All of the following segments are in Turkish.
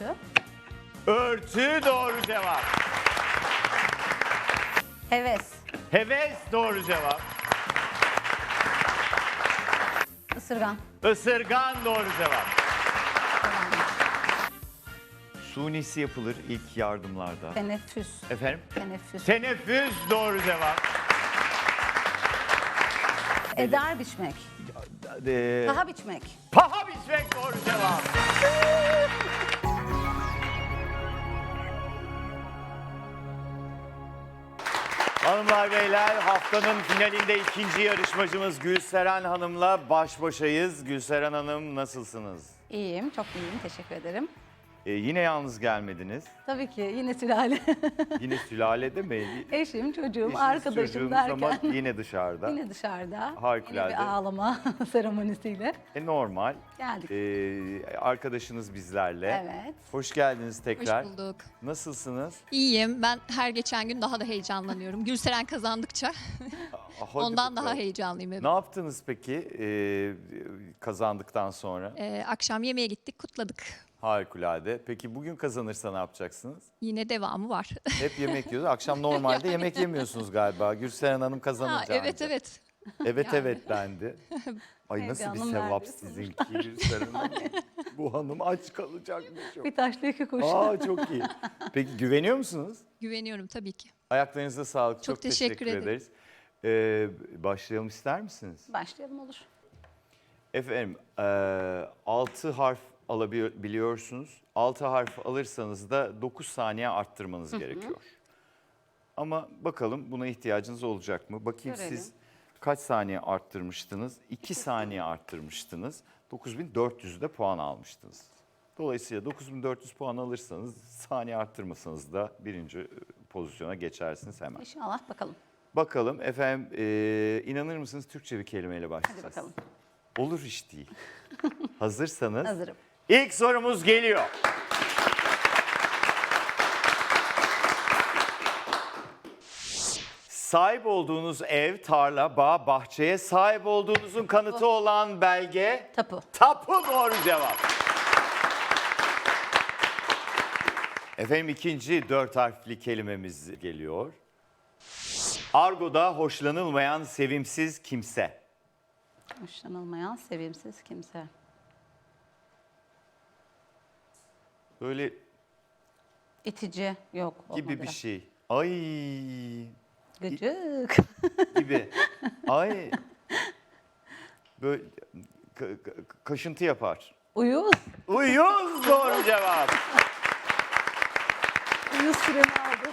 Örtü. Örtü doğru cevap. Heves. Heves doğru cevap. Isırgan. Isırgan doğru cevap. Sunisi yapılır ilk yardımlarda. Teneffüs. Efendim? Teneffüs. Teneffüs doğru cevap. Eder biçmek. Ee, Daha biçmek. paha biçmek doğru cevap. Hanımlar beyler haftanın finalinde ikinci yarışmacımız Gülseren Hanım'la baş başayız. Gülseren Hanım nasılsınız? İyiyim, çok iyiyim. Teşekkür ederim. Ee, yine yalnız gelmediniz. Tabii ki yine sülale. Yine sülalede mi? Eşim, çocuğum, Eşiniz, arkadaşım çocuğunuz derken. ama yine dışarıda. Yine dışarıda. Harikulade. Yine bir ağlama seremonisiyle. E, normal. Geldik. Ee, arkadaşınız bizlerle. Evet. Hoş geldiniz Hoş tekrar. bulduk. Nasılsınız? İyiyim. Ben her geçen gün daha da heyecanlanıyorum. Gülseren kazandıkça hadi ondan daha bakalım. heyecanlıyım. Ne Evet. yaptınız peki ee, kazandıktan sonra? Ee, akşam yemeğe gittik, kutladık. Harikulade. Peki bugün kazanırsa ne yapacaksınız? Yine devamı var. Hep yemek yiyoruz. Akşam normalde yemek yemiyorsunuz galiba. Gürselen Hanım ha, kazanınca. evet anca. evet. Evet Yani. evet dendi. Ay nasıl bir sevap sizinki Gürselen Hanım. Bu hanım aç kalacakmış. Bir taşla iki kuş. Aa çok iyi. Peki güveniyor musunuz? Güveniyorum tabii ki. Ayaklarınıza sağlık. Çok, Çok teşekkür ederim. ederiz. Ee, başlayalım ister misiniz? Başlayalım olur. Efendim, e, 6 harf alabiliyorsunuz. 6 harf alırsanız da 9 saniye arttırmanız gerekiyor. Ama bakalım buna ihtiyacınız olacak mı? Bakayım Görelim. siz kaç saniye arttırmıştınız? 2 saniye arttırmıştınız. 9400 de puan almıştınız. Dolayısıyla 9400 puan alırsanız saniye arttırmasanız da birinci e, pozisyona geçersiniz hemen. İnşallah bakalım. Bakalım efendim e, inanır mısınız Türkçe bir kelimeyle Hadi başlayacağız. bakalım. Olur iş değil. Hazırsanız Hazırım. İlk sorumuz geliyor. Sahip olduğunuz ev, tarla, bağ, bahçeye sahip olduğunuzun kanıtı olan belge Tapu. tapu doğru cevap. Efendim ikinci dört harfli kelimemiz geliyor. Argo'da hoşlanılmayan sevimsiz kimse. Hoşlanılmayan, sevimsiz kimse. Böyle İtici yok. gibi olmadı. bir şey. Ay Gıcık. gibi. Ay. Böyle ka- ka- kaşıntı yapar. Uyuz. Uyuz doğru cevap. Uyuz süremi aldı.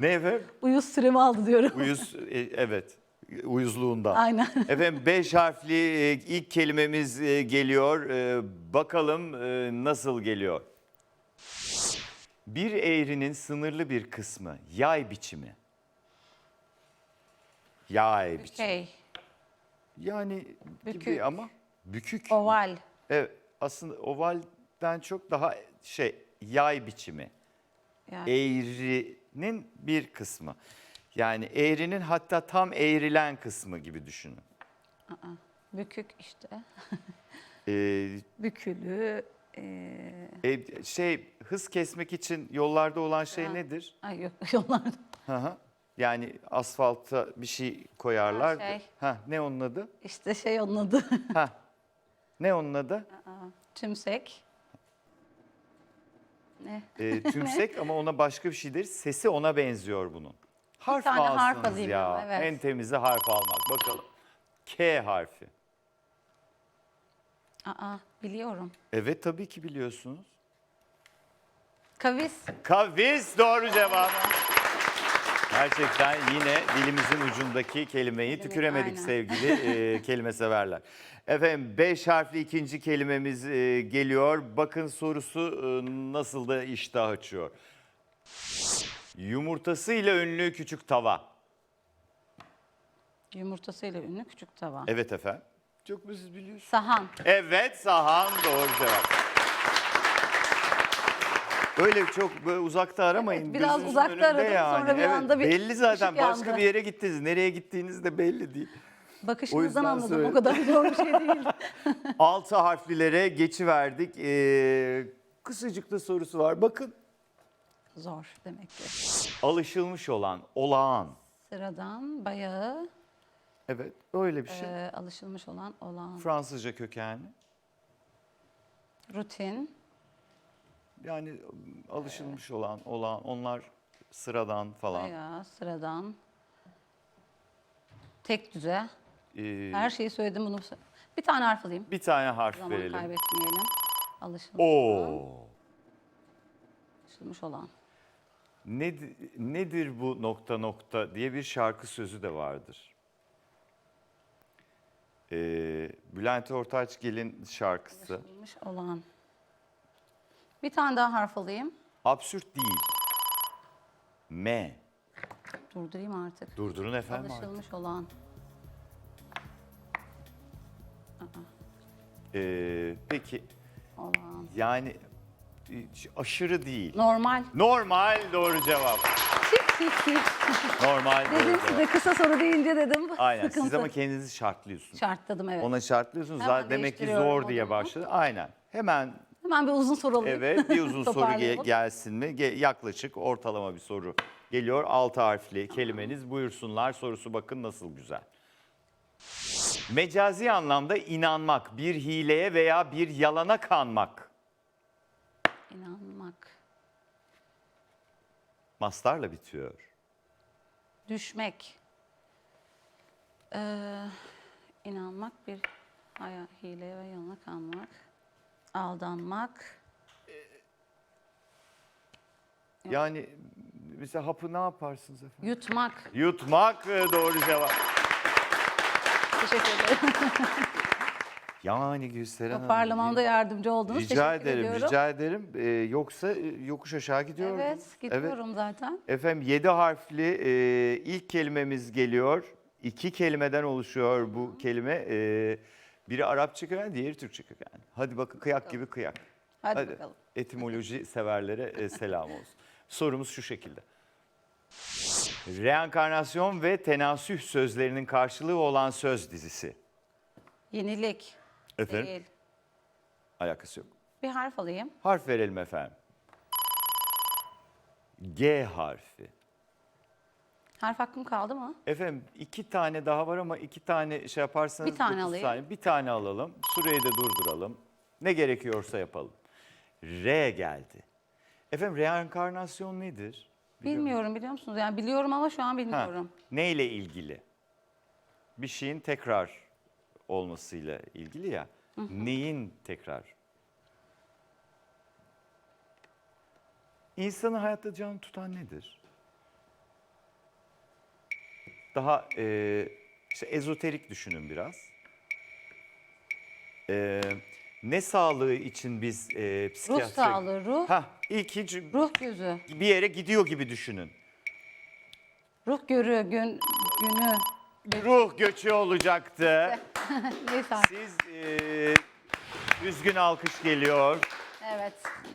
Ne efendim? Uyuz süremi aldı diyorum. Uyuz e, evet. Uyuzluğundan. Aynen. Efendim beş harfli e, ilk kelimemiz e, geliyor. E, Bakalım e, nasıl geliyor. Bir eğrinin sınırlı bir kısmı yay biçimi. Yay biçimi. Şey, Yani Bükük. gibi ama bükük. oval. Evet aslında ovalden çok daha şey yay biçimi. Yani Eğrinin bir kısmı. Yani eğrinin hatta tam eğrilen kısmı gibi düşünün. bükük işte. Ee, Bükülü. eee, e, şey hız kesmek için yollarda olan şey Ha. nedir? ay yok yollarda. Hı hı. Yani asfalta bir şey koyarlar. Ha, şey. Ha, ne onun adı? İşte şey onun adı. Ha. Ne onun adı? Tümsek. Ne? Ee, tümsek ama ona başka bir şey deriz. Sesi ona benziyor bunun. Harf tane alsınız harf alayım ya. evet. En temizi harf almak. Bakalım. K harfi. Aa biliyorum. Evet tabii ki biliyorsunuz. Kavis. Kavis doğru cevap. Gerçekten yine dilimizin ucundaki kelimeyi Kelime, tüküremedik aynen. sevgili e, kelime severler. Efendim beş harfli ikinci kelimemiz e, geliyor. Bakın sorusu e, nasıl da iştah açıyor. Yumurtasıyla ünlü küçük tava. Yumurtasıyla ünlü küçük tava. Evet efendim. Çok mu siz biliyorsunuz? Sahan. Evet Sahan doğru cevap. Öyle çok böyle uzakta aramayın. Evet, biraz Gözünüzün uzakta önünde aradım, sonra bir evet, anda bir belli zaten ışık başka yandı. bir yere gittiniz. Nereye gittiğiniz de belli değil. Bakışınızdan yüzden anladım. söyledim. O kadar zor bir şey değil. Altı harflilere geçiverdik. Ee, Kısacık da sorusu var. Bakın. Zor demek ki. Alışılmış olan, olağan. Sıradan, bayağı, Evet, öyle bir şey. e, alışılmış olan, olan, Fransızca kökenli. rutin, Yani alışılmış olan, olağan, onlar sıradan falan. bayağı, sıradan, tek düze. Ee, Her şeyi söyledim bunu. Bir tane harf alayım. bir tane harf Zaman verelim. kaybetmeyelim. Alışılmış, Oo. alışılmış olan. Nedir, nedir bu nokta nokta diye bir şarkı sözü de vardır. Ee, Bülent Ortaçgil'in şarkısı. Alışılmış olan. Bir tane daha harf alayım. Absürt değil. M. Durdurayım artık. Durdurun efendim artık. Alışılmış olan. Ee, peki Olan. yani aşırı değil. Normal. Normal doğru cevap. Normal doğru Dedim cevap. size kısa soru deyince dedim. Aynen Sıkıntı. siz ama kendinizi şartlıyorsunuz. Şartladım evet. Ona şartlıyorsunuz. Hemen Zaten demek ki zor onu. diye başladı. Aynen. Hemen Hemen bir uzun soru alayım. evet bir uzun soru ge- gelsin mi? Ge- yaklaşık ortalama bir soru geliyor. Altı harfli kelimeniz buyursunlar. Sorusu bakın nasıl güzel. Mecazi anlamda inanmak, bir hileye veya bir yalana kanmak. İnanmak. Mastarla bitiyor. Düşmek. Ee, inanmak bir haya, hile ve yalana kanmak. Aldanmak. Yani mesela hapı ne yaparsınız efendim? Yutmak. Yutmak e, doğru cevap. Teşekkür ederim. Yani Gülseren Hanım. Toparlamamda yardımcı oldunuz. Rica Teşekkür ederim, ediyorum. rica ederim. Ee, yoksa e, yokuş aşağı gidiyor. Evet, gidiyorum zaten. Efendim 7 harfli e, ilk kelimemiz geliyor. İki kelimeden oluşuyor bu kelime. E, biri Arapça köken, diğeri Türkçe köken. Hadi bakın kıyak gibi kıyak. Hadi, bakalım. Etimoloji severlere e, selam olsun. Sorumuz şu şekilde. Reenkarnasyon ve tenasüh sözlerinin karşılığı olan söz dizisi. Yenilik. Efendim? Değil. Alakası yok. Bir harf alayım. Harf verelim efendim. G harfi. Harf hakkım kaldı mı? Efendim iki tane daha var ama iki tane şey yaparsanız Bir tane dokuz alayım. saniye. Bir tane alalım. Süreyi de durduralım. Ne gerekiyorsa yapalım. R geldi. Efendim reenkarnasyon nedir? Biliyor? Bilmiyorum biliyor musunuz? Yani biliyorum ama şu an Ha, bilmiyorum. neyle ilgili? Bir şeyin tekrar olmasıyla ilgili ya. Neyin tekrar? İnsanı hayatta can tutan nedir? Daha e, işte ezoterik düşünün biraz. E, ne sağlığı için biz e, Ruh psikiyatri... sağlığı, ruh, Ha, ilk hiç ruh gözü. bir yere gidiyor gibi düşünün. Ruh görü, gün, günü. Ruh göçü olacaktı. Neyse artık. Siz e, üzgün alkış geliyor. Evet.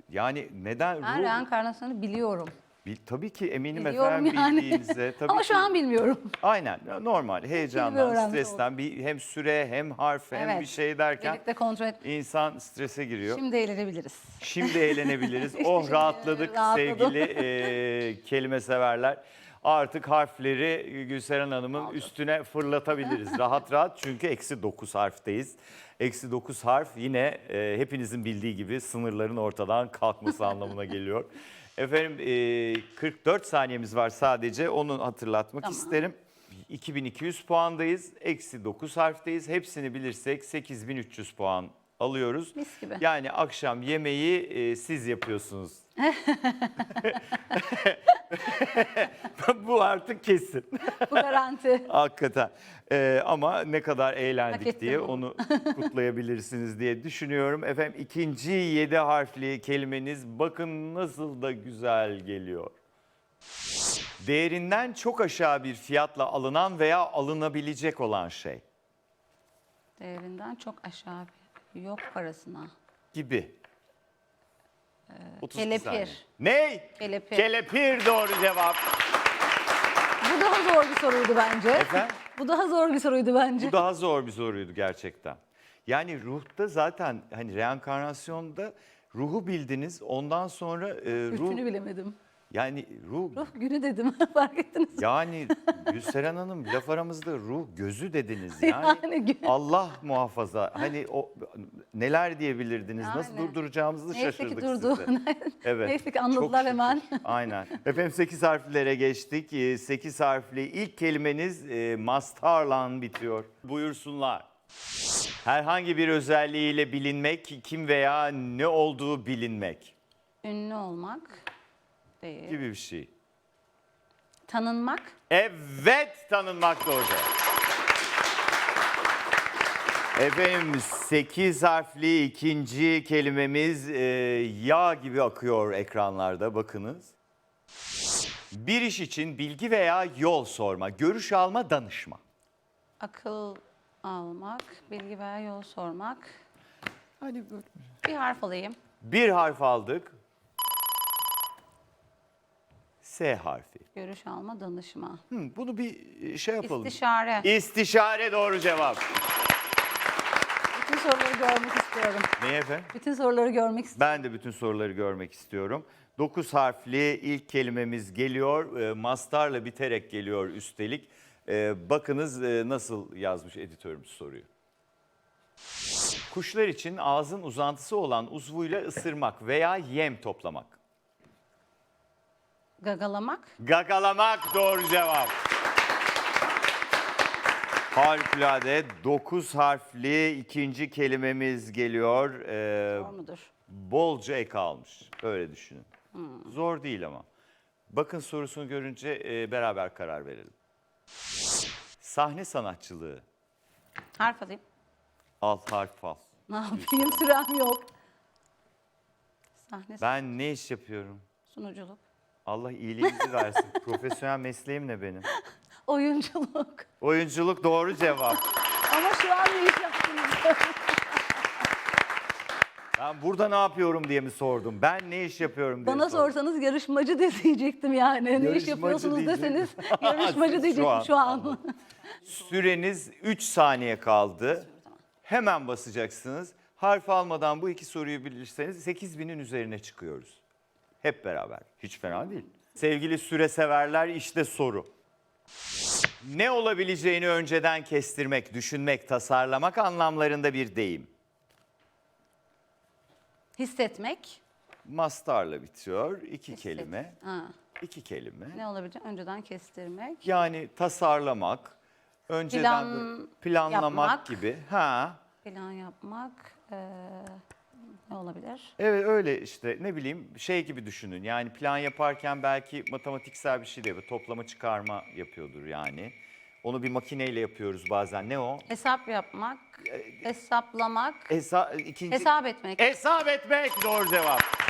Yani neden Ben ruh? reenkarnasyonu biliyorum. Bil- tabii ki eminim Biliyorum efendim yani. bildiğinize. Tabii Ama ki- şu an bilmiyorum. Aynen normal heyecandan, stresten bir hem süre hem harf hem Evet. bir şey derken Birlikte kontrol et. insan strese giriyor. Şimdi, Şimdi eğlenebiliriz. eğlenebiliriz. oh rahatladık sevgili e, kelime severler. Artık harfleri Gülseren Hanım'ın üstüne fırlatabiliriz rahat rahat. Çünkü eksi 9 harfteyiz. Eksi 9 harf yine e, hepinizin bildiği gibi sınırların ortadan kalkması anlamına geliyor. Efendim e, 44 saniyemiz var sadece onu hatırlatmak Tamam. isterim. 2200 puandayız. Eksi 9 harfteyiz. Hepsini bilirsek 8300 puan alıyoruz. Mis gibi. Yani akşam yemeği e, siz yapıyorsunuz. Bu artık kesin. Bu garanti. Hakikaten. Ee, ama ne kadar eğlendik diye bunu. onu kutlayabilirsiniz diye düşünüyorum. Efendim ikinci yedi harfli kelimeniz bakın nasıl da güzel geliyor. Değerinden çok aşağı bir fiyatla alınan veya alınabilecek olan şey Değerinden çok aşağı bir yok parasına. gibi. 32 kelepir. saniye. Ne? Kelepir. Kelepir doğru cevap. Bu daha zor bir soruydu bence. Efendim? Bu daha zor bir soruydu bence. Bu daha zor bir soruydu gerçekten. Yani ruhta zaten hani reenkarnasyonda Ruhu bildiniz. Ondan sonra e, ruh bilemedim. Yani ruh Ruh günü dedim. Fark ettiniz. yani Gülseren Hanım laf aramızda ruh gözü dediniz. Yani Yani Allah muhafaza. Hani o neler diyebilirdiniz? Nasıl Yani. durduracağımızı Neyse ki şaşırdık durdu. size. Evet. Neyse ki Çok anladılar şükür. hemen. Aynen. Efendim 8 harflere geçtik. 8 harfli ilk kelimeniz e, mastarla bitiyor. Buyursunlar. Herhangi bir özelliğiyle bilinmek, kim veya ne olduğu bilinmek Ünlü olmak değil. gibi bir şey. Tanınmak. Evet tanınmak doğru. Efendim 8 harfli ikinci kelimemiz e, yağ gibi akıyor ekranlarda bakınız. Bir iş için bilgi veya yol sorma, görüş alma, danışma. Akıl almak. Bilgi veya yol sormak. Hani Bir harf alayım. bir harf aldık. S harfi. Görüş alma, danışma. Hı, bunu bir şey yapalım. İstişare. İstişare doğru cevap. Bütün soruları görmek istiyorum. Ne efendim? Bütün soruları görmek istiyorum. Ben de bütün soruları görmek istiyorum. 9 harfli ilk kelimemiz geliyor. E, mastarla biterek geliyor üstelik. E, bakınız e, nasıl yazmış editörümüz soruyu. Kuşlar için ağzın uzantısı olan uzvuyla ısırmak veya yem toplamak. Gagalamak. Gagalamak doğru cevap. Harikulade 9 harfli ikinci kelimemiz geliyor. E, Zor mudur? bolca ek almış. Öyle düşünün. Zor değil ama. Bakın sorusunu görünce e, beraber karar verelim. Sahne sanatçılığı. Harf alayım. Al harf al. Ne yapayım? Sürem yok. Sahne Ben ne iş yapıyorum? sunuculuk. Allah iyiliğinizi versin. Profesyonel mesleğim ne benim? Oyunculuk. Oyunculuk doğru cevap. Ama şu an ne iş yaptınız? Ben burada ne yapıyorum diye mi sordum? Ben ne iş yapıyorum diye Bana sordum. sorsanız yarışmacı de diyecektim yani. ne iş Yarışmacı yapıyorsunuz diyecektim. deseniz yarışmacı Şu diyecektim an, şu an. Süreniz 3 saniye kaldı. Hemen basacaksınız. Harf almadan bu iki soruyu bilirseniz 8000'in üzerine çıkıyoruz. Hep beraber. Hiç fena değil. Sevgili süre severler işte soru. Ne olabileceğini önceden kestirmek, düşünmek, tasarlamak anlamlarında bir deyim. Hissetmek. Mastarla bitiyor. İki hisset- kelime. Ha, İki kelime. ne olabilecek? Önceden kestirmek. Yani tasarlamak, önceden Plan planlamak yapmak. gibi. Ha. Plan yapmak. eee, ne olabilir? Evet öyle işte ne bileyim şey gibi düşünün. Yani plan yaparken belki matematiksel bir şey de yapıyor. Toplama çıkarma yapıyordur yani. Onu bir makineyle yapıyoruz bazen. Ne o? Hesap yapmak. Hesaplamak. Hesa ikinci... Hesap etmek. Hesap etmek doğru cevap.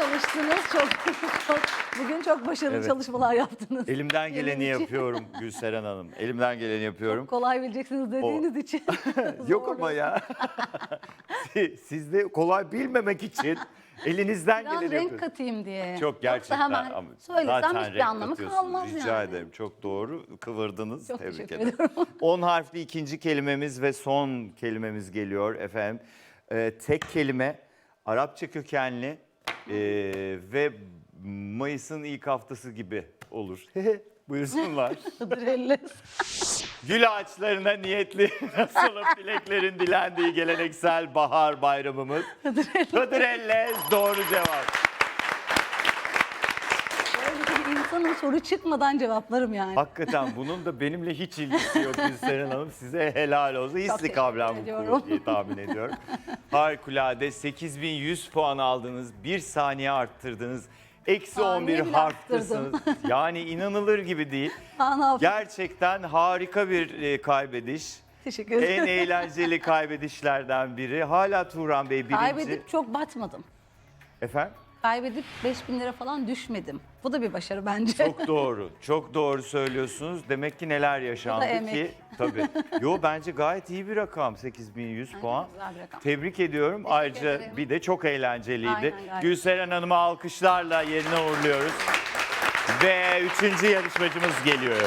Çalıştınız. Çok, çok bugün çok başarılı Evet. çalışmalar yaptınız. Elimden geleni için. yapıyorum Gülseren Hanım. Elimden geleni yapıyorum. Kolay bileceksiniz dediğiniz için. Yok Zor. ama ya. Siz de kolay bilmemek için elinizden Biraz geleni renk yapıyorsunuz. katayım diye. Çok gerçekten Yoksa hemen ama söylesem zaten hiçbir renk anlamı katıyorsunuz. kalmaz Rica yani. ederim. Çok doğru. Kıvırdınız. Çok Tebrik teşekkür ederim. ediyorum. 10 harfli ikinci kelimemiz ve son kelimemiz geliyor efendim. Ee, tek kelime Arapça kökenli ee, ve Mayıs'ın ilk haftası gibi olur. Buyursunlar. Hıdrellez. Gül ağaçlarına niyetli nasıl dileklerin dilendiği geleneksel bahar bayramımız. Hıdrellez doğru cevap. İnsanın soru çıkmadan cevaplarım yani. Hakikaten bunun da benimle hiç ilgisi yok Gülseren Hanım. Size helal olsun. Hisli kavram bu diye tahmin ediyorum. Harikulade 8100 puan aldınız. Bir saniye arttırdınız. Eksi Saniye 11 bile harftasınız. Yani inanılır gibi değil. Ha, ne yapayım? Gerçekten harika bir e, kaybediş. Teşekkür En ederim. eğlenceli kaybedişlerden biri. Hala Turan Bey birinci. Kaybedip çok batmadım. Efendim? Kaybedip 5000 lira falan düşmedim. Bu da bir başarı bence. Çok doğru. Çok doğru söylüyorsunuz. Demek ki neler yaşandı emek. ki. Tabii. Yo bence gayet iyi bir rakam 8100 puan. güzel bir rakam. Tebrik ediyorum. Ayrıca ederim. bir de çok eğlenceliydi. Aynen, gayet. Gülseren Hanım'ı alkışlarla yerine uğurluyoruz. Ve üçüncü yarışmacımız geliyor.